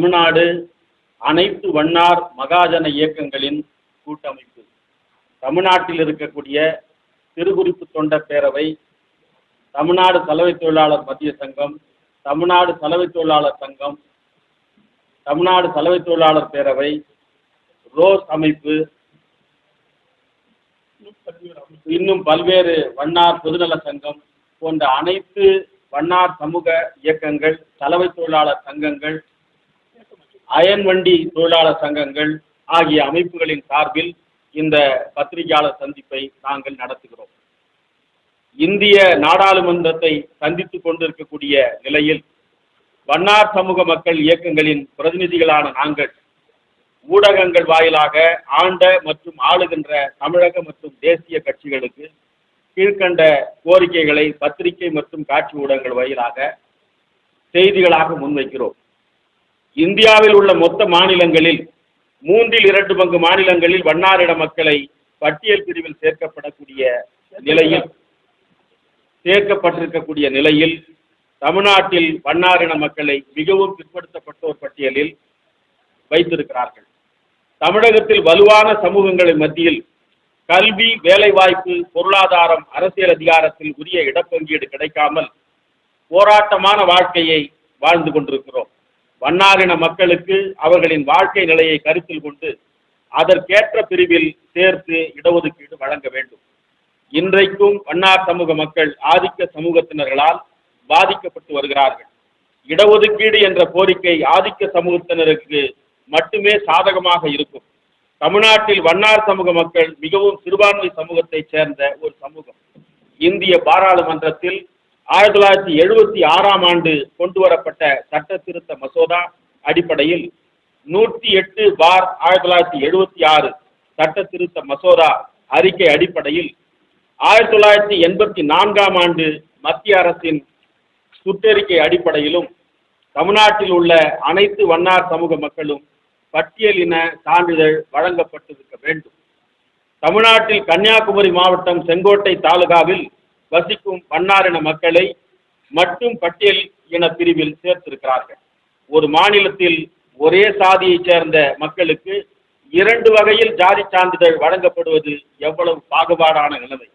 தமிழ்நாடு அனைத்து வண்ணார் மகாஜன இயக்கங்களின் கூட்டமைப்பு. தமிழ்நாட்டில் இருக்கக்கூடிய திருக்குறிப்பு தொண்டர் பேரவை தமிழ்நாடு சலவை தொழிலாளர் மத்திய சங்கம் தமிழ்நாடு சலவை தொழிலாளர் சங்கம் தமிழ்நாடு சலவை தொழிலாளர் பேரவை ரோஸ் அமைப்பு இன்னும் பல்வேறு வண்ணார் பொதுநல சங்கம் போன்ற அனைத்து வண்ணார் சமூக இயக்கங்கள் சலவை தொழிலாளர் சங்கங்கள் அயன் வண்டி தொழிலாளர் சங்கங்கள் ஆகிய அமைப்புகளின் சார்பில் இந்த பத்திரிகையாளர் சந்திப்பை நாங்கள் நடத்துகிறோம். இந்திய நாடாளுமன்றத்தை சந்தித்துக் கொண்டிருக்கக்கூடிய நிலையில் வண்ணார் சமூக மக்கள் இயக்கங்களின் பிரதிநிதிகளான நாங்கள் ஊடகங்கள் வாயிலாக ஆண்ட மற்றும் ஆளுகின்ற தமிழக மற்றும் தேசிய கட்சிகளுக்கு கீழ்கண்ட கோரிக்கைகளை பத்திரிகை மற்றும் காட்சி ஊடகங்கள் வாயிலாக செய்திகளாக முன்வைக்கிறோம். இந்தியாவில் உள்ள மொத்த மாநிலங்களில் மூன்றில் இரண்டு பங்கு மாநிலங்களில் வண்ணாரிட மக்களை பட்டியல் பிரிவில் சேர்க்கப்படக்கூடிய நிலையில் சேர்க்கப்பட்டிருக்கக்கூடிய நிலையில் தமிழ்நாட்டில் வண்ணாரின மக்களை மிகவும் பிற்படுத்தப்பட்டோர் பட்டியலில் வைத்திருக்கிறார்கள். தமிழகத்தில் வலுவான சமூகங்களின் மத்தியில் கல்வி வேலைவாய்ப்பு பொருளாதாரம் அரசியல் அதிகாரத்தில் உரிய இடப்பங்கீடு கிடைக்காமல் போராட்டமான வாழ்க்கையை வாழ்ந்து கொண்டிருக்கிறோம். வண்ணாரின மக்களுக்கு அவர்களின் வாழ்க்கை நிலையை கருத்தில் கொண்டு அதற்கேற்ற பிரிவில் சேர்த்து இடஒதுக்கீடு வழங்க வேண்டும். இன்றைக்கும் வண்ணார் சமூக மக்கள் ஆதிக்க சமூகத்தினர்களால் பாதிக்கப்பட்டு வருகிறார்கள். இடஒதுக்கீடு என்ற கோரிக்கை ஆதிக்க சமூகத்தினருக்கு மட்டுமே சாதகமாக இருக்கும். தமிழ்நாட்டில் வண்ணார் சமூக மக்கள் மிகவும் சிறுபான்மை சமூகத்தைச் சேர்ந்த ஒரு சமூகம். இந்திய பாராளுமன்றத்தில் ஆயிரத்தி தொள்ளாயிரத்தி எழுபத்தி ஆறாம் ஆண்டு கொண்டு வரப்பட்ட சட்ட திருத்த மசோதா அடிப்படையில் நூற்றி எட்டு பார் ஆயிரத்தி தொள்ளாயிரத்தி எழுபத்தி ஆறு சட்ட திருத்த மசோதா அறிக்கை அடிப்படையில் ஆயிரத்தி தொள்ளாயிரத்தி எண்பத்தி நான்காம் ஆண்டு மத்திய அரசின் சுற்றறிக்கை அடிப்படையிலும் தமிழ்நாட்டில் உள்ள அனைத்து வண்ணார் சமூக மக்களும் பட்டியலின சான்றிதழ் வழங்கப்பட்டிருக்க வேண்டும். தமிழ்நாட்டில் கன்னியாகுமரி மாவட்டம் செங்கோட்டை தாலுகாவில் வசிக்கும் பன்னாரின மக்களை மட்டும் பட்டியல் இன பிரிவில் சேர்த்திருக்கிறார்கள். ஒரு மாநிலத்தில் ஒரே சாதியைச் சேர்ந்த மக்களுக்கு இரண்டு வகையில் ஜாதி சான்றிதழ் வழங்கப்படுவது எவ்வளவு பாகுபாடான நிலைமை.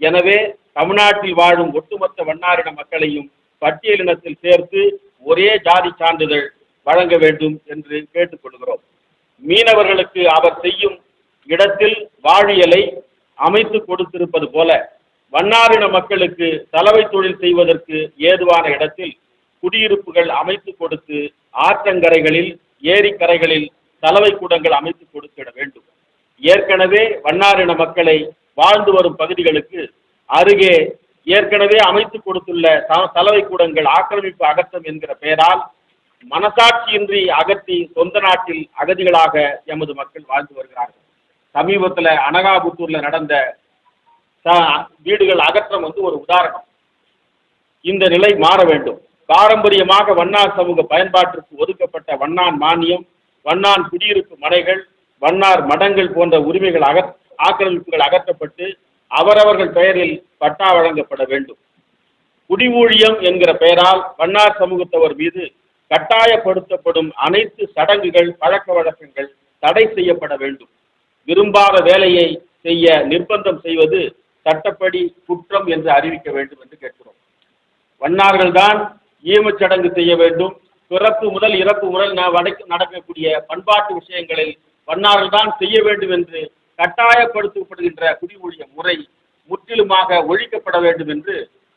எனவே தமிழ்நாட்டில் வாழும் ஒட்டுமொத்த வண்ணாரின மக்களையும் பட்டியலினத்தில் சேர்த்து ஒரே ஜாதி சான்றிதழ் வழங்க வேண்டும் என்று கேட்டுக்கொள்கிறோம். மீனவர்களுக்கு அவர் செய்யும் இடத்தில் வாழியலை அமைத்து கொடுத்திருப்பது போல வண்ணாரின மக்களுக்கு சலவை தொழில் செய்வதற்கு ஏதுவான இடத்தில் குடியிருப்புகள் அமைத்து கொடுத்து ஆற்றங்கரைகளில் ஏரிக்கரைகளில் சலவை கூடங்கள் அமைத்து கொடுத்திட வேண்டும். ஏற்கனவே வண்ணாரின மக்களை வாழ்ந்து வரும் பகுதிகளுக்கு அருகே ஏற்கனவே அமைத்து கொடுத்துள்ள ச- சலவை கூடங்கள் ஆக்கிரமிப்பு அகற்றம் என்கிற பெயரால் மனசாட்சியின்றி அகற்றி சொந்த நாட்டில் அகதிகளாக எமது மக்கள் வாழ்ந்து வருகிறார்கள். சமீபத்தில் அனகாபுத்தூர்ல நடந்த வீடுகள் அகற்றம் வந்து ஒரு உதாரணம். இந்த நிலை மாற வேண்டும். பாரம்பரியமாக வண்ணார் சமூக பயன்பாட்டிற்கு ஒதுக்கப்பட்ட வண்ணான் மானியம் வண்ணான் குடியிருப்பு மனைகள் வண்ணார் மடங்கள் போன்ற உரிமைகள் அகற் ஆக்கிரமிப்புகள் அகற்றப்பட்டு அவரவர்கள் பெயரில் பட்டா வழங்கப்பட வேண்டும். குடிவூழியம் என்கிற பெயரால் வண்ணார் சமூகத்தவர் மீது கட்டாயப்படுத்தப்படும் அனைத்து சடங்குகள் பழக்க வழக்கங்கள் தடை செய்யப்பட வேண்டும். விரும்பாத வேலையை செய்ய நிர்பந்தம் செய்வது சட்டப்படி குற்றம் என்று அறிவிக்க வேண்டும் என்று கேட்கிறோம். வண்ணார்கள் தான் ஈமச்சடங்கு செய்ய வேண்டும். பிறப்பு முதல் இறப்பு முதல் நடக்கக்கூடிய பண்பாட்டு விஷயங்களில் வண்ணார்கள் தான் செய்ய வேண்டும் என்று கட்டாயப்படுத்தப்படுகின்ற குடிமொழிய முறை முற்றிலுமாக ஒழிக்கப்பட வேண்டும் என்று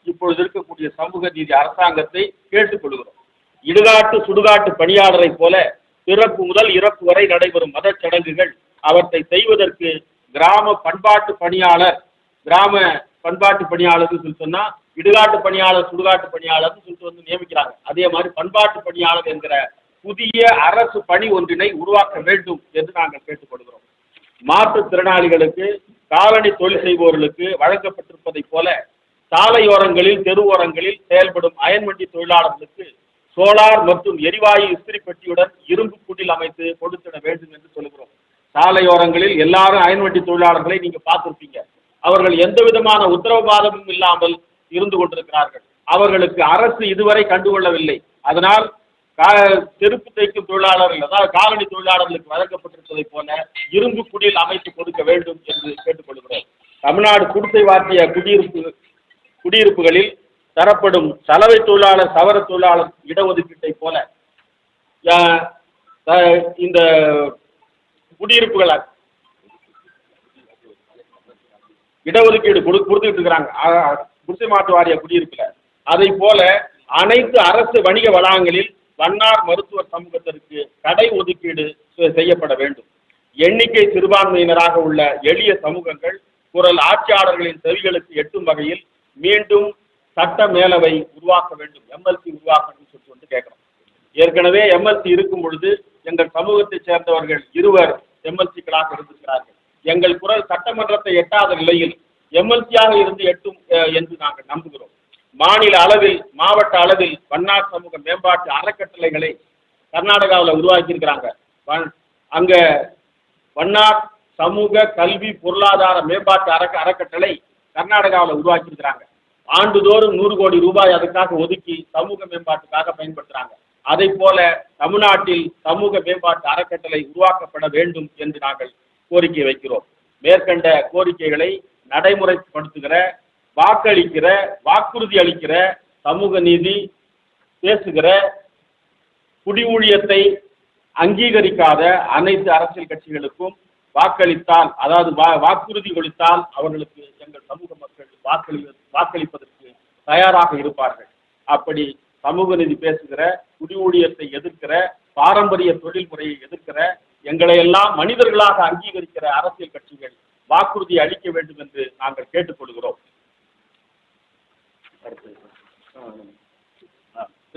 இப்பொழுது இருக்கக்கூடிய சமூக நீதி அரசாங்கத்தை கேட்டுக்கொள்கிறோம். இடுகாட்டு சுடுகாட்டு பணியாளரைப் போல பிறப்பு முதல் இறப்பு வரை நடைபெறும் மதச் சடங்குகள் அவற்றை செய்வதற்கு கிராம பண்பாட்டு பணியாளர் கிராம பண்பாட்டு பணியாளர்னு சொல்லி சொன்னா இடுகாட்டு பணியாளர் சுடுகாட்டு பணியாளர்னு சொல்லிட்டு வந்து நியமிக்கிறாங்க. அதே மாதிரி பண்பாட்டு பணியாளர் என்கிற புதிய அரசு பணி ஒன்றினை உருவாக்க வேண்டும் என்று நாங்கள் கேட்டுக்கொள்கிறோம். மாற்றுத்திறனாளிகளுக்கு காலனி தொழில் செய்பவர்களுக்கு வழங்கப்பட்டிருப்பதைப் போல சாலையோரங்களில் தெருவோரங்களில் செயல்படும் அயன்வண்டி தொழிலாளர்களுக்கு சோலார் மற்றும் எரிவாயு இஸ்திரி பெட்டியுடன் இரும்பு கூட்டில் அமைத்து கொடுத்திட வேண்டும் என்று சொல்கிறோம் சாலையோரங்களில் எல்லாரும் அயன்வண்டி தொழிலாளர்களை நீங்க பார்த்துருப்பீங்க. அவர்கள் எந்த விதமான உத்தரவாதமும் இல்லாமல் இருந்து கொண்டிருக்கிறார்கள். அவர்களுக்கு அரசு இதுவரை கண்டுகொள்ளவில்லை. அதனால் கா- செருப்பு தைக்கும் தொழிலாளர்கள் அதாவது காலனி தொழிலாளர்களுக்கு வழங்கப்பட்டிருப்பதை போல இரும்பு குடில் அமைத்து கொடுக்க வேண்டும் என்று கேட்டுக்கொள்கிறோம். தமிழ்நாடு குடிசை வாத்திய குடியிருப்பு குடியிருப்புகளில் தரப்படும் சலவை தொழிலாளர் சவர தொழிலாளர் இடஒதுக்கீட்டை போல இந்த குடியிருப்புகள் இடஒதுக்கீடு கொடு கொடுத்துட்டு இருக்கிறாங்க குடிசை மாற்று வாரிய குடியிருப்புல. அதை போல அனைத்து அரசு வணிக வளாகங்களில் வண்ணார் மருத்துவர் சமூகத்திற்கு கடை ஒதுக்கீடு செய்யப்பட வேண்டும். எண்ணிக்கை சிறுபான்மையினராக உள்ள எளிய சமூகங்கள் குரல் ஆட்சியாளர்களின் செவிகளுக்கு எட்டும் வகையில் மீண்டும் சட்ட மேலவை உருவாக்க வேண்டும். எம்எல்சி உருவாக்கணும்னு சொல்லிட்டு வந்து கேட்குறோம். ஏற்கனவே எம்எல்சி இருக்கும் பொழுது எங்கள் சமூகத்தைச் சேர்ந்தவர்கள் இருவர் எம்எல்சிக்களாக இருந்திருக்கிறார்கள். எங்கள் குரல் சட்டமன்றத்தை எட்டாத நிலையில் எம்எல்சியாக இருந்து எட்டும் என்று நாங்கள் நம்புகிறோம். மாநில அளவில் மாவட்ட அளவில் வண்ணார் சமூக மேம்பாட்டு அறக்கட்டளைகளை கர்நாடகாவில் உருவாக்கியிருக்கிறாங்க. அங்க வண்ணார் சமூக கல்வி பொருளாதார மேம்பாட்டு அறக்க அறக்கட்டளை கர்நாடகாவில் உருவாக்கியிருக்கிறாங்க. ஆண்டுதோறும் நூறு கோடி ரூபாய் அதுக்காக ஒதுக்கி சமூக மேம்பாட்டுக்காக பயன்படுத்துறாங்க. அதை போல தமிழ்நாட்டில் சமூக மேம்பாட்டு அறக்கட்டளை உருவாக்கப்பட வேண்டும் என்று நாங்கள் கோரிக்கை வைக்கிறோம். மேற்கண்ட கோரிக்கைகளை நடைமுறைப்படுத்துகிற வாக்களிக்கிற வாக்குறுதி அளிக்கிற சமூக நீதி பேசுகிற குடி ஊழியத்தை அங்கீகரிக்காத அனைத்து அரசியல் கட்சிகளுக்கும் வாக்களித்தால் அதாவது வா வாக்குறுதி கொடுத்தால் அவர்களுக்கு எங்கள் சமூக மக்கள் வாக்களி வாக்களிப்பதற்கு தயாராக இருப்பார்கள். அப்படி சமூக நீதி பேசுகிற குடி ஊழியத்தை எதிர்க்கிற பாரம்பரிய தொழில் முறையை எதிர்க்கிற எங்களை எல்லாம் மனிதர்களாக அங்கீகரிக்கிற அரசியல் கட்சிகள் வாக்குறுதி அளிக்க வேண்டும் என்று நாங்கள் கேட்டுக்கொள்கிறோம்.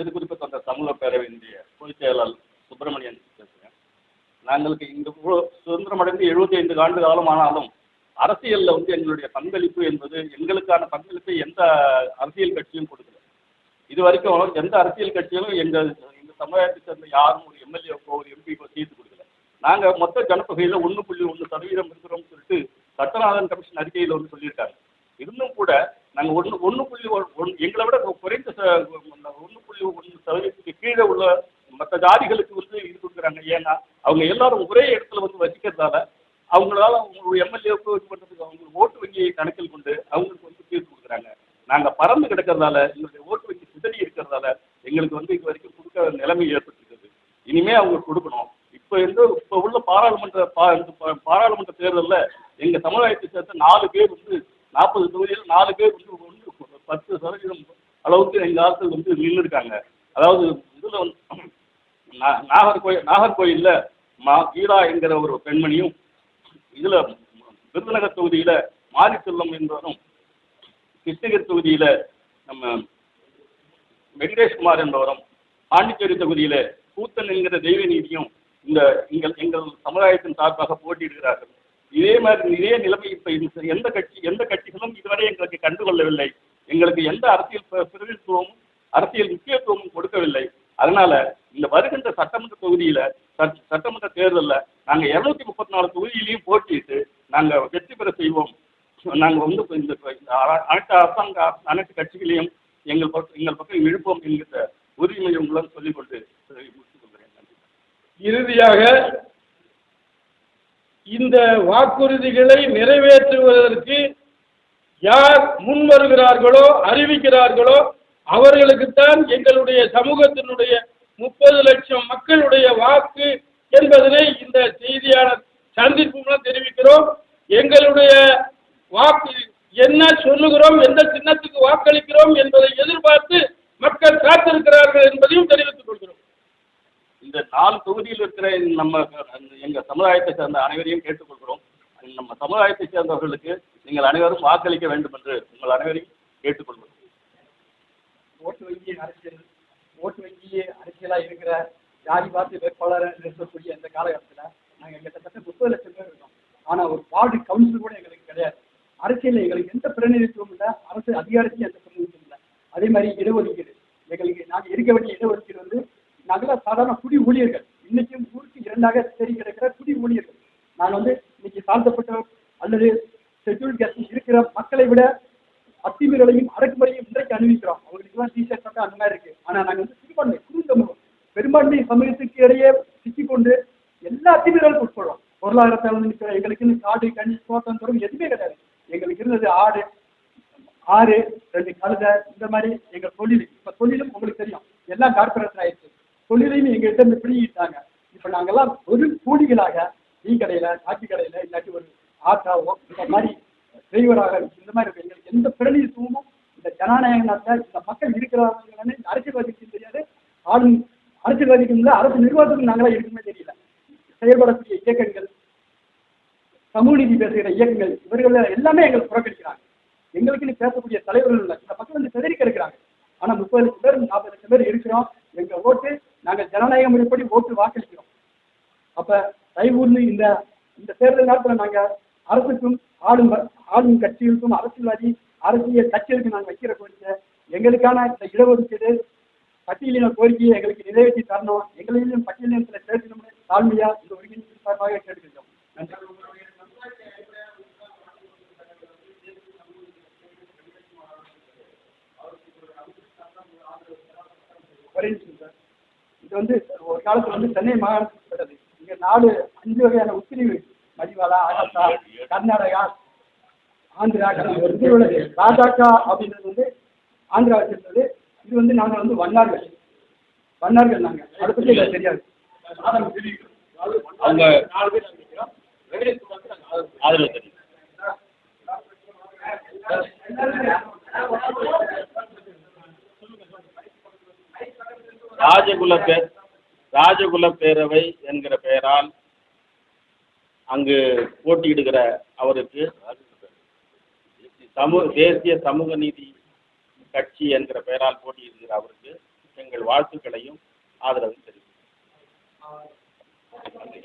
இது குறிப்பு அந்த சமூக பேரவையினுடைய பொதுச் செயலாளர் சுப்பிரமணியன் பேசுகிறேன். நாங்களுக்கு இந்த சுதந்திரம் அடைந்து எழுபத்தி ஐந்து ஆண்டு காலம் ஆனாலும் அரசியலில் வந்து எங்களுடைய பங்களிப்பு என்பது எங்களுக்கான பங்களிப்பை எந்த அரசியல் கட்சியும் கொடுக்கல. இது வரைக்கும் எந்த அரசியல் கட்சியிலும் எங்கள் எங்கள் சமுதாயத்தை சேர்ந்த யாரும் ஒரு எம்எல்ஏக்கோ ஒரு எம்பிக்கோ சீட்டு கொடுக்கல. நாங்கள் மொத்த ஜனத்தொகையில் ஒன்று புள்ளி ஒன்று சதவீதம் இருக்கிறோம்னு சொல்லிட்டு சட்டநாதன் கமிஷன் அறிக்கையில் வந்து சொல்லியிருக்காங்க இருந்தும் கூட நாங்கள் ஒன்று ஒன்று புள்ளி ஒ- ஒன்- எங்களை விட குறைந்த ஒன்று புள்ளி ஒன்று சதவீதத்துக்கு கீழே உள்ள மற்ற ஜாதிகளுக்கு வந்து இது கொடுக்குறாங்க. ஏன்னா அவங்க எல்லாரும் ஒரே இடத்துல வந்து வசிக்கிறதால அவங்களால அவங்க எம்எல்ஏவுக்கு இது பண்ணுறதுக்கு அவங்க ஓட்டு வங்கியை கணக்கில் கொண்டு அவங்களுக்கு வந்து தீர்ப்பு கொடுக்குறாங்க. நாங்கள் பறந்து கிடக்கிறதால எங்களுடைய ஓட்டு வங்கி சிதறி இருக்கிறதால எங்களுக்கு வந்து இது வரைக்கும் கொடுக்க நிலைமை ஏற்பட்டிருக்குது. இனிமே அவங்க கொடுக்கணும் இப்போ எந்த இப்போ உள்ள பாராளுமன்ற பா இந்த பாராளுமன்ற தேர்தலில் எங்கள் சமுதாயத்தை சேர்ந்த நாலு பேர் வந்து நாற்பது தொகுதியில் நாலு பேர் வந்து ஒன்று பத்து சதவீதம் அளவுக்கு எங்கள் ஆட்கள் வந்து நின்றுருக்காங்க அதாவது இதில் வந்து நாகர்கோயில் நாகர்கோயிலில் மா கீதா என்கிற ஒரு பெண்மணியும் இதில் விருதுநகர் தொகுதியில் மாரி செல்வம் என்பவரும் கிருஷ்ணகிரி தொகுதியில் நம்ம வெங்கடேஷ்குமார் என்பவரும் பாண்டிச்சேரி தொகுதியில் கூத்தன் என்கிற தெய்வ நீதியும் இந்த எங்கள் எங்கள் சமுதாயத்தின் சார்பாக போட்டியிடுகிறார்கள். இதே மாதிரி இதே நிலைமை இப்போ எந்த கட்சி எந்த கட்சிகளும் இதுவரை எங்களுக்கு கண்டுகொள்ளவில்லை. எங்களுக்கு எந்த அரசியல் பிரதிநிதித்துவமும் அரசியல் முக்கியத்துவமும் கொடுக்கவில்லை. அதனால இந்த வருகின்ற சட்டமன்ற தொகுதியில சட்டமன்ற தேர்தலில் நாங்கள் இருநூத்தி முப்பத்தி நாலு தொகுதியிலையும் போட்டியிட்டு நாங்கள் வெற்றி பெற செய்வோம். நாங்கள் வந்து இந்த இந்த அ- அனைத்து அரசாங்க அனைத்து கட்சிகளையும் எங்கள் பக்கம் எங்கள் பக்கம் இழுப்போம் என்கிற உறுதிமொழி சொல்லிக் சொல்லிக்கொண்டு இதை முடித்துக் கொள்கிறேன் நன்றி இறுதியாக இந்த வாக்குறுதிகளை நிறைவேற்றுவதற்கு யார் முன் வருகிறார்களோ அறிவிக்கிறார்களோ அவர்களுக்குத்தான் எங்களுடைய சமூகத்தினுடைய முப்பது லட்சம் மக்களுடைய வாக்கு என்பதனை இந்த செய்தியாளர் சந்திப்பு மூலம் தெரிவிக்கிறோம். எங்களுடைய வாக்கு என்ன சொல்லுகிறோம் எந்த சின்னத்துக்கு வாக்களிக்கிறோம் என்பதை எதிர்பார்த்து மக்கள் காத்திருக்கிறார்கள் என்பதையும் தெரிவித்துக் கொள்கிறோம். இந்த நாலு தொகுதியில் இருக்கிற நம்ம எங்க சமுதாயத்தை சேர்ந்த அனைவரையும் கேட்டுக்கொள்கிறோம். நம்ம சமுதாயத்தை சேர்ந்தவர்களுக்கு நீங்கள் அனைவரும் வாக்களிக்க வேண்டும் என்று உங்கள் அனைவரையும் கேட்டுக்கொள்கிறோம். ஓட்டு வங்கி அரசியல் ஓட்டு வங்கி அரசியலாக இருக்கிற ஜாதி பார்த்து வேட்பாளரை நிறுத்தக்கூடிய இந்த காலகட்டத்தில் நாங்கள் கிட்டத்தட்ட முப்பது லட்சம் பேர் இருக்கோம். ஆனால் ஒரு வார்டு கவுன்சில் கூட எங்களுக்கு கிடையாது. அரசியலில் எங்களுக்கு எந்த பிரதிநிதித்துவம் இல்லை அரசு அதிகாரத்தையும் எந்த பிரதிநிதித்துவம் இல்லை. அதே மாதிரி இடஒதுக்கீடு. எங்களுக்கு நாங்கள் இருக்க வேண்டிய இடஒதுக்கீடு வந்து நல்ல சாதாரண குடி ஊழியர்கள். இன்னைக்கும் ஊருக்கு இரண்டாக தேடி கிடக்கிற குடி ஊழியர்கள். நான் வந்து இன்னைக்கு தாழ்த்தப்பட்ட அல்லது ஷெட்யூல் கேஸ்டில் இருக்கிற மக்களை விட அத்துமீறலையும் அடக்குமுறையும் இன்றைக்கு அனுபவிக்கிறோம் அவங்களுக்கு தான் டிஷர்ட் மட்டும் அந்த மாதிரி இருக்கு. ஆனா நாங்க வந்து சிறுபான்மை குறு சமூகம் பெரும்பான்மை சமூகத்துக்கு இடையே சிக்கிக்கொண்டு எல்லா அத்துமீறலுக்கும் உட்கொள்ளும் பொருளாதாரத்தை வந்து நிற்கிற எங்களுக்குன்னு காடு கனி தோட்டம் தோறும் எதுவுமே கிடையாது. எங்களுக்கு இருந்தது ஆடு ஆறு ரெண்டு கழுதை இந்த மாதிரி எங்கள் தொழில். இப்போ தொழிலும் உங்களுக்கு தெரியும். எல்லாம் கார்பரேஷன் ஆயிடுச்சு. தொழிலையும் எங்கள்கிட்ட கிட்ட இருந்து பிடிங்கிட்டாங்க இப்போ நாங்கெல்லாம் ஒரு கூலிகளாக டீ கடையில் காப்பி கடையில் இல்லாட்டி ஒரு ஆட்டாவோ இந்த மாதிரி டிரைவராக இந்த மாதிரி இருக்கு எங்களுக்கு எந்த பிரதிநிதித்துவமும் இந்த ஜனநாயக நாட்டில் இந்த மக்கள் இருக்கிறாங்கன்னு அரசியல்வாதிக்கு தெரியாது. ஆளும் அரசியல்வாதிக்கு இல்லை அரசு நிர்வாகத்துக்கு நாங்களா இருக்குமே தெரியல. செயல்படக்கூடிய இயக்கங்கள் சமூக நீதி பேசுகிற இயக்கங்கள் இவர்கள் எல்லாமே எங்களை புறக்கணிக்கிறாங்க. எங்களுக்குன்னு பேசக்கூடிய தலைவர்கள் இல்லை. இந்த மக்கள் வந்து சிதறி கிடக்கிறாங்க. ஆனால் முப்பது லட்சம் பேர் நாற்பது லட்சம் பேர் இருக்கிறோம். எங்கள் ஓட்டு நாங்கள் ஜனநாயக முறைப்படி ஓட்டு வாக்களிக்கிறோம்? அப்ப தயவுன்னு இந்த இந்த தேர்தல் நேரத்தில் நாங்கள் அரசுக்கும் ஆளும் ஆளும் கட்சிகளுக்கும் அரசியல்வாதி அரசியல் கட்சிகளுக்கு நாங்கள் வைக்கிற கோரிக்கை எங்களுக்கான இந்த இடஒதுக்கீடு பட்டியலின கோரிக்கையை எங்களுக்கு நிறைவேற்றி தரணும் எங்களையும் பட்டியலினத்தில் சேர்க்கணும்னு தாழ்மையா இந்த ஒருங்கிணைப்பு சார்பாக கேட்டுக்கிறோம் நன்றி ஒரே நிமிஷம் சார் இது வந்து ஒரு காலத்துல வந்து சென்னை மாகாணப்பட்டது இங்க நாடு அஞ்சு வகையான உட்பிரிவு மதிவாலா ஆகத்தா கர்நாடகா ஆந்திரா கர்நாடகா இது உள்ளது ராஜாக்கா அப்படின்றது வந்து ஆந்திரா வச்சிருந்தது. இது வந்து நாங்கள் வந்து வண்ணார்கள். வண்ணார்கள் நாங்கள் அதை பற்றி எங்களுக்கு தெரியாது. அவங்க ஆதரவு தெரியும் ராஜகுல ராஜகுல பேரவை என்கிற பெயரால் அங்கு போட்டியிடுகிற அவருக்கு சமூக தேசிய சமூக நீதி கட்சி என்கிற பெயரால் போட்டியிடுகிற அவருக்கு எங்கள் வாழ்த்துக்களையும் ஆதரவையும் தெரிவிக்கிறோம்.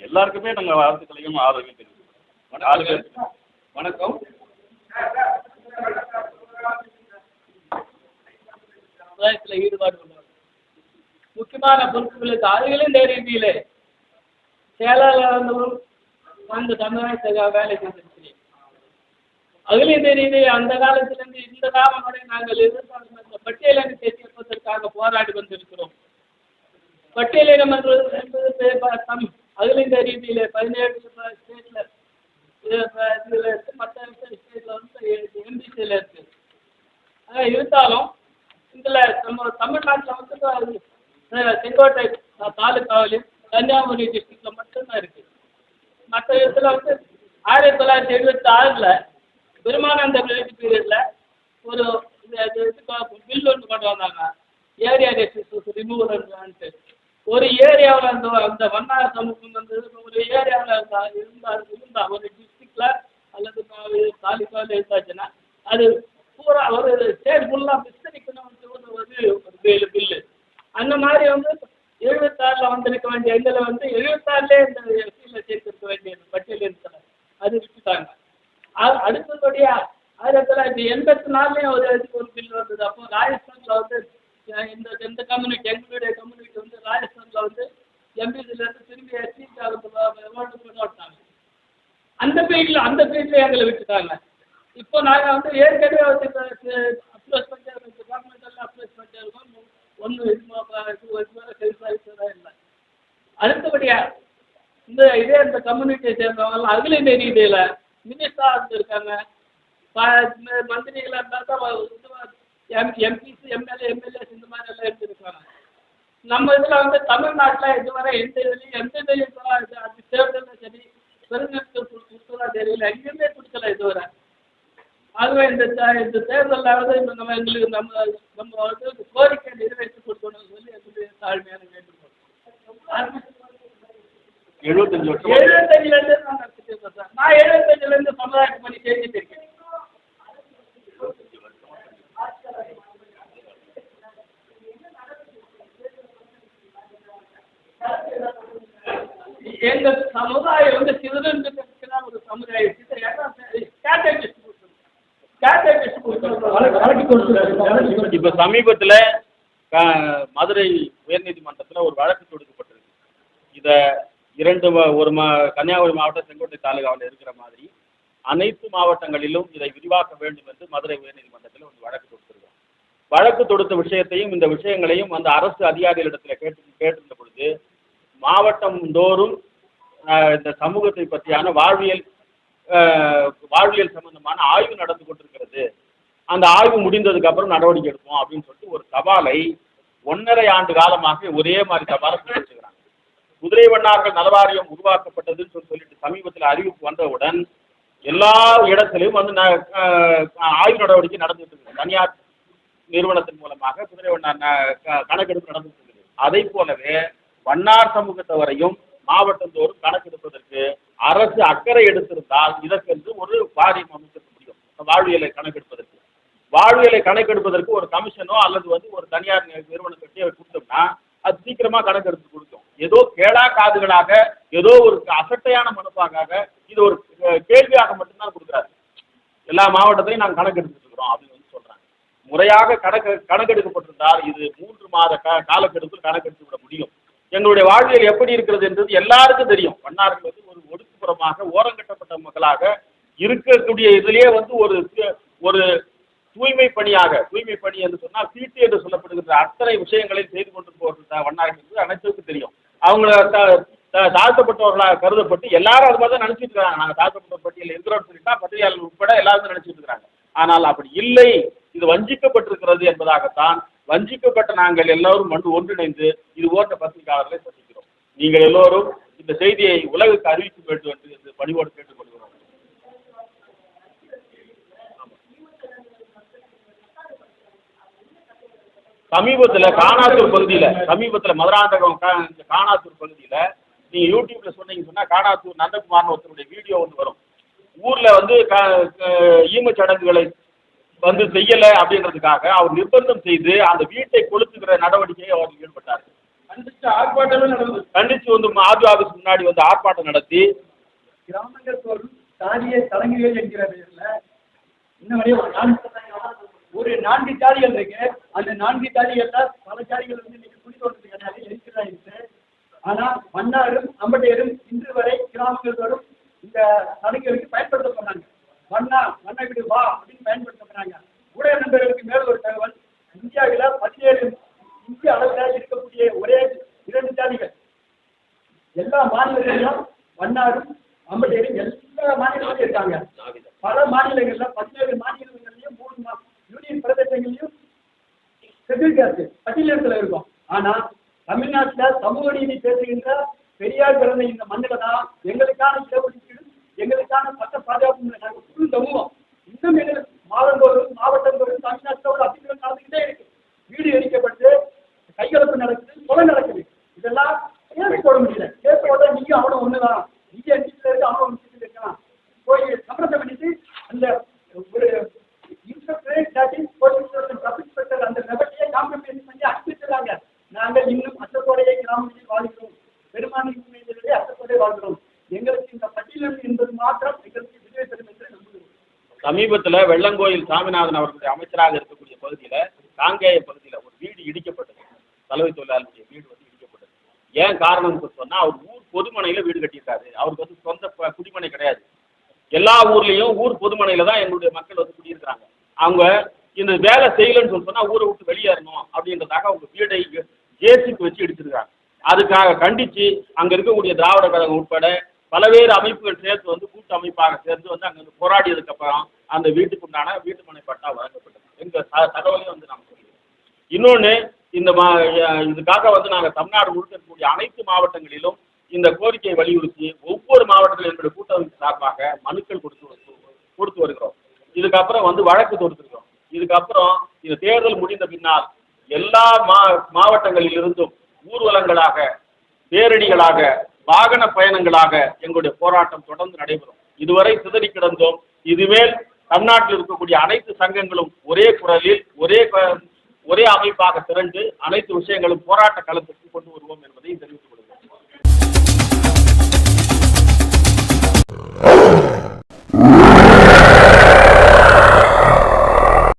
எல்லாருக்குமே நாங்கள் வாழ்த்துக்களையும் ஆதரவையும் தெரிவிக்கிறோம். வணக்கம். சமுதாயத்தில் ஈடுபாடு முக்கியமான பொறுப்புகளுக்கு அருகிலும் ரீதியிலே செயலாளர்களும் அந்த சமுதாயத்துக்காக வேலை செஞ்சிருக்கிறேன் அகில தெரியுது அந்த காலத்திலிருந்து இந்த காலம் வரை நாங்கள் எதிர்பார்க்கும் இந்த பட்டியலின சேர்ப்பதற்காக போராடி வந்திருக்கிறோம். பட்டியலினம் என்பது தம் அகில தெரியுது பதினேழு ஸ்டேட்ல இதில் இருக்கு மற்ற ஸ்டேட்ல வந்து எம்பிசியில் இருக்கு. இருந்தாலும் இதில் நம்ம தமிழ்நாட்டில் வந்து செங்கோட்டை தா- தாலுக்காவிலையும் கன்னியாகுமரி டிஸ்ட்ரிக்டில் மட்டும்தான் இருக்கு. மற்ற இடத்துல வந்து ஆயிரத்தி தொள்ளாயிரத்தி எழுபத்தி ஆறில் பெருமானந்தர் எழுதி பீரியடில் ஒரு இந்த இது பில் ஒன்று கொண்டு வந்தாங்க. ஏரியா ரெஸ்ட்ரிக்ஷன்ஸ் ரிமூவல்ன்ட்டு ஒரு ஏரியாவில் அந்த அந்த வண்ணார சமூகம் வந்து ஒரு ஏரியாவில் இருந்தால் இருந்தால் ஒரு டிஸ்ட்ரிக்டில் அல்லது தாலுக்காவில் இருந்தாச்சுன்னா அது பூரா ஒரு ஸ்டேட் ஃபுல்லாக விஸ்தரிக்கணும்னு ஒரு ஒரு பில்லு அந்த மாதிரி வந்து எழுபத்தாறில் வந்திருக்க வேண்டிய இதில் வந்து எழுபத்தாறுலேயே இந்த எஸ்சியில் சேர்த்திருக்க வேண்டிய பட்டியல் இருக்கிற அது விட்டுட்டாங்க. அ- அடுத்தபடியா ஆயிரத்தி தொள்ளாயிரத்தி எண்பத்தி நாலுலேயும் ஒரு இதுக்கு ஒரு பில் வந்தது. அப்போ ராஜஸ்தானில் வந்து இந்த இந்த கம்யூனிட்டி எங்களுடைய கம்யூனிட்டி வந்து ராஜஸ்தானில் வந்து எம்பிசிலேருந்து திரும்பி சீட் ஓட்டு விட்டாங்க அந்த பீரியட்ல அந்த பீரியட்ல எங்களை விட்டுட்டாங்க. இப்போ நாங்கள் வந்து ஏற்கனவே வந்து அப்ரோச் பண்ணிட்டே இருக்கோம் கவர்மெண்டெல்லாம் அப்ரோச் பண்ணிட்டே இருக்கோம் ஒன்றும் இது மேலே செல்ஃபாக இல்லை அடுத்தபடியா இந்த இதே இந்த கம்யூனிட்டியை சேர்ந்தவங்க அதுலேயும் தெரியுது ரீதியில் மினிஸ்டராக இருந்திருக்காங்க. ப- மந்திரிகளாக இருந்தால் எம் எம்பிஸ் எம்எல்ஏ எம்எல்ஏஸ் இந்த மாதிரி எல்லாம் இருந்திருக்காங்க நம்ம இதில் வந்து தமிழ்நாட்டில் இதுவரை எந்த இதுலையும் எந்த இதுலையும் கூட அது அது தேர்தலும் சரி பெருங்கற்று கொடுத்ததா தெரியல. எங்கேயுமே கொடுக்கல இதுவரை. ஆகவே இந்த இந்த தேர்தலில் வந்து இந்த நம்ம எங்களுக்கு நம்ம நம்ம வந்து கோரிக்கை நிறைவேற்றி கொடுக்கணும்னு சொல்லி எங்களுடைய தாழ்மையான வேண்டுகோள். எழுபத்தஞ்சு வருஷம்? எழுபத்தஞ்சிலேருந்து நான் நடத்திட்டு இருக்கேன் சார். நான் எழுபத்தஞ்சிலேருந்து சமுதாய பணி செஞ்சுட்டு இருக்கேன். எங்க சமுதாயம் வந்து சிதறந்து ஒரு சமுதாயம் இப்ப சமீபத்துல மதுரை உயர்நீதிமன்றத்துல ஒரு வழக்கு தொடுக்கப்பட்டிருக்கு. இத இரண்டு ஒரு மா கன்னியாகுமரி மாவட்டம் செங்கோட்டை தாலுகாவில் இருக்கிற மாதிரி அனைத்து மாவட்டங்களிலும் இதை விரிவாக்க வேண்டும் என்று மதுரை உயர்நீதிமன்றத்தில் ஒரு வழக்கு தொடுத்திருக்கோம். வழக்கு தொடுத்த விஷயத்தையும் இந்த விஷயங்களையும் அந்த அரசு அதிகாரிகளிடத்தில் கேட்டு கேட்டிருந்த பொழுது மாவட்டம் தோறும் இந்த சமூகத்தை பற்றியான வாழ்வியல் வாழ்வியல் சம்பந்தமான ஆய்வு நடந்து கொண்டிருக்கிறது. அந்த ஆய்வு முடிந்ததுக்கு அப்புறம் நடவடிக்கை எடுப்போம் அப்படின்னு சொல்லிட்டு ஒரு சவாலை ஒன்றரை ஆண்டு காலமாக ஒரே மாதிரி சவாலை கொடுத்துருக்கிறாங்க. குதிரை வண்ணார்கள் நலவாரியம் உருவாக்கப்பட்டதுன்னு சொல்லி சொல்லிட்டு சமீபத்தில் அறிவிப்பு வந்தவுடன் எல்லா இடத்திலும் வந்து ந- ஆய்வு நடவடிக்கை நடந்துட்டு இருக்கு தனியார் நிறுவனத்தின் மூலமாக குதிரை வண்ணார் ந- க- கணக்கெடுப்பு நடந்துட்டு இருக்குது. அதை போலவே வண்ணார் சமூகத்தவரையும் மாவட்டந்தோறும் கணக்கெடுப்பதற்கு அரசு அக்கறை எடுத்திருந்தால் இதற்கென்று ஒரு வாரியம் அமைச்சிருக்க முடியும். வாழ்வியலை கணக்கெடுப்பதற்கு. வாழ்வியலை கணக்கெடுப்பதற்கு ஒரு கமிஷனோ அல்லது வந்து ஒரு தனியார் நிறுவனத்திட்டே கொடுத்தோம்னா அது சீக்கிரமா கணக்கெடுத்து கொடுக்கும். ஏதோ கேடா காதுகளாக ஏதோ ஒரு அசட்டையான மனுப்பாக இது ஒரு கேள்வியாக மட்டும்தான் கொடுக்குறாரு. எல்லா மாவட்டத்தையும் நாங்கள் கணக்கெடுத்துட்டு இருக்கிறோம் அப்படின்னு வந்து சொல்றாங்க. முறையாக கணக்கு கணக்கெடுக்கப்பட்டிருந்தால் இது மூன்று மாத க காலக்கெடுப்பில் கணக்கெடுத்து விட முடியும். எங்களுடைய வாழ்வியல் எப்படி இருக்கிறது என்றது எல்லாருக்கும் தெரியும். வண்ணார்கள் வந்து ஒரு ஒடுக்குப்புறமாக ஓரங்கட்டப்பட்ட மக்களாக இருக்கக்கூடிய இதிலேயே வந்து ஒரு ஒரு தூய்மை பணியாக தூய்மை பணி என்று சொன்னால் சீட்டு என்று சொல்லப்படுகின்ற அத்தனை விஷயங்களை செய்து கொண்டு போகின்ற வண்ணார்கள் என்பது அனைத்துக்கும் தெரியும். அவங்கள தா தாழ்த்தப்பட்டவர்களாக கருதப்பட்டு எல்லாரும் அது மாதிரி தான் நினச்சிட்டு இருக்காங்க. நாங்கள் தாழ்த்தப்பட்ட பட்டியலில் இருக்கிறோம்னு சொல்லிட்டா பத்திரிகையாளர்கள் உட்பட எல்லாரும் நினைச்சிட்டு இருக்காங்க. ஆனால் அப்படி இல்லை. இது வஞ்சிக்கப்பட்டிருக்கிறது என்பதாகத்தான் வஞ்சிக்கப்பட்ட நாங்கள் எல்லோரும் வந்து ஒன்றிணைந்து இது போன்ற பத்திரிகையாளர்களை சந்திக்கிறோம். நீங்கள் எல்லோரும் இந்த செய்தியை உலகுக்கு அறிவிக்க வேண்டும் என்று என்று பணிவோடு கேட்டு சமீபத்தில் காணாத்தூர் பகுதியில் சமீபத்தில் மதுராந்தகம் கா- இந்த காணாத்தூர் பகுதியில் நீங்கள் யூடியூப்ல சொன்னீங்க சொன்னால் காணாத்தூர் நந்தகுமார்னு ஒருத்தருடைய வீடியோ வந்து வரும். ஊரில் வந்து க க- ஈமச் சடங்குகளை வந்து செய்யலை அப்படின்றதுக்காக அவர் நிர்பந்தம் செய்து அந்த வீட்டை கொளுத்துகிற நடவடிக்கையை அவர் ஈடுபட்டார். கண்டிச்சு ஆர்ப்பாட்டமே நடந்தது. கண்டிச்சு வந்து ஆர்டி ஆஃபீஸ் முன்னாடி வந்து ஆர்ப்பாட்டம் நடத்தி கிராமங்கள் தோறும் சாதிய தலைமைகள் என்கிற பேர்ல இன்னும் வரையும் ஒரு நான்கு ஜாதிகள் இருக்கு. அந்த நான்கு ஜாதிகள்ல பல ஜாதிகள் வந்து இன்னைக்கு குடித்தோட்டத்துக்கு கிடையாது இருக்கிறதா இருக்கு ஆனா மன்னாரும் அம்பட்டையரும் இன்று வரை கிராமங்கள் இந்த இந்த சடங்குகளுக்கு போனாங்க. மன்னா மன்ன வீடு வா அப்படின்னு பயன்படுத்தப்படுறாங்க ஊடக நண்பர்களுக்கு மேல் ஒரு தகவல் இந்தியாவில் பதினேழு இந்திய அளவில் இருக்கக்கூடிய ஒரே இரண்டு ஜாதிகள் எல்லா மாநிலங்களிலும் மன்னாரும் அம்பட்டையரும் எல்லா மாநிலங்களிலும் இருக்காங்க பல மாநிலங்கள்ல பதினேழு மாநிலங்கள்லயும் மூணு மா- யூனியன் பிரதேசங்களையும் ஷெட்யூல் காஸ்ட் பட்டியலிடத்துல இருக்கும் ஆனா தமிழ்நாட்டுல சமூக நீதி பேசுகின்ற பெரியார் பிறந்த இந்த மண்ணில தான் எங்களுக்கான இடஒதுக்கீடு எங்களுக்கான சட்ட பாதுகாப்பு நாங்கள் புது சமீபத்தில் வெள்ளங்கோயில் சாமிநாதன் அவர்களுடைய அமைச்சராக இருக்கக்கூடிய பகுதியில் காங்கேய பகுதியில் ஒரு வீடு இடிக்கப்பட்டது. தலைமை தொழிலாளருடைய வீடு வந்து இடிக்கப்பட்டது. ஏன் காரணம்னு சொன்னால் அவர் ஊர் பொதுமனையில் வீடு கட்டியிருக்காரு. அவருக்கு வந்து சொந்த குடிமனை கிடையாது. எல்லா ஊர்லேயும் ஊர் பொதுமனையில் தான் எங்களுடைய மக்கள் வந்து குடியிருக்கிறாங்க. அவங்க இந்த வேலை செய்யலைன்னு சொல்லி சொன்னால் ஊரை விட்டு வெளியேறணும் அப்படின்றதாக அவங்க வீடை ஜேசிபி வச்சு இடிச்சிருக்காங்க. அதுக்காக கண்டித்து அங்கே இருக்கக்கூடிய திராவிட கழகம் உட்பட பல்வேறு அமைப்புகள் சேர்த்து வந்து கூட்டு அமைப்பாக சேர்ந்து வந்து அங்கே வந்து போராடியதுக்கு அப்புறம் அந்த வீட்டுக்கு உண்டான வீட்டு மனை பட்டா வழங்கப்பட்டது. எங்கள் த தகவலையும் வந்து நாங்கள் சொல்லுவோம் இன்னொன்று இந்த மா இதுக்காக வந்து நாங்கள் தமிழ்நாடு முழுக்க இருக்கக்கூடிய அனைத்து மாவட்டங்களிலும் இந்த கோரிக்கையை வலியுறுத்தி ஒவ்வொரு மாவட்டத்திலும் எங்களுடைய கூட்டமைப்பு சார்பாக மனுக்கள் கொடுத்து வந்து- கொடுத்து வருகிறோம். இதுக்கப்புறம் வந்து வழக்கு தொடுத்துருக்கிறோம். இதுக்கப்புறம் இந்த தேர்தல் முடிந்த பின்னால் எல்லா மா மாவட்டங்களிலிருந்தும் ஊர்வலங்களாக பேரணிகளாக வாகன பயணங்களாக எங்களுடைய போராட்டம் தொடர்ந்து நடைபெறும். இதுவரை சிதறி கிடந்தோம். இதுவேல் தமிழ்நாட்டில் இருக்கக்கூடிய அனைத்து சங்கங்களும் ஒரே குரலில் ஒரே ஒரே அமைப்பாக திரண்டு அனைத்து விஷயங்களும் போராட்ட களத்திற்கு கொண்டு வருவோம் என்பதை தெரிவித்துக் கொள்கிறேன்.